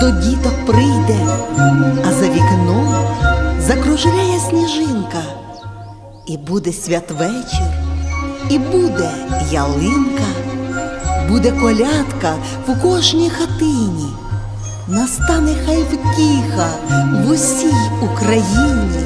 до діток прийде, а за вікном закружляє сніжинка, і буде святвечір, і буде ялинка, буде колядка в кожній хатині. Настане хай втіха в усій Україні.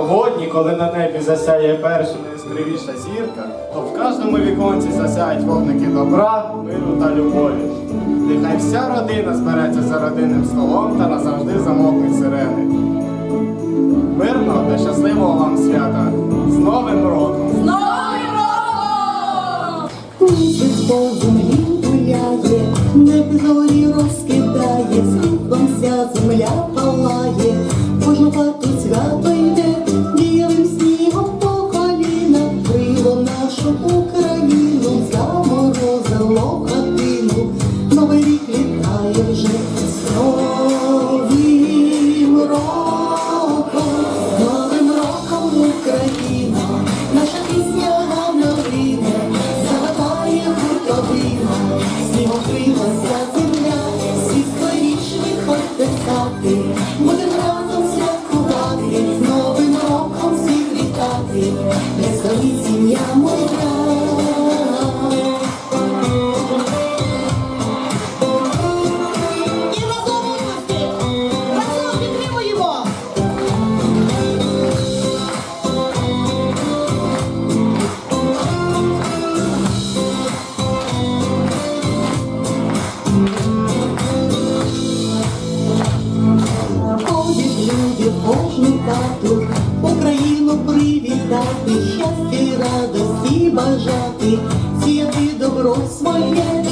Сьогодні, коли на небі засяє перша найяскравіша зірка, то в кожному віконці засяють вогники добра, миру та любові. Нехай вся родина збереться за родинним столом та назавжди замовляє. 冰河 бажати, сіяти добро своє.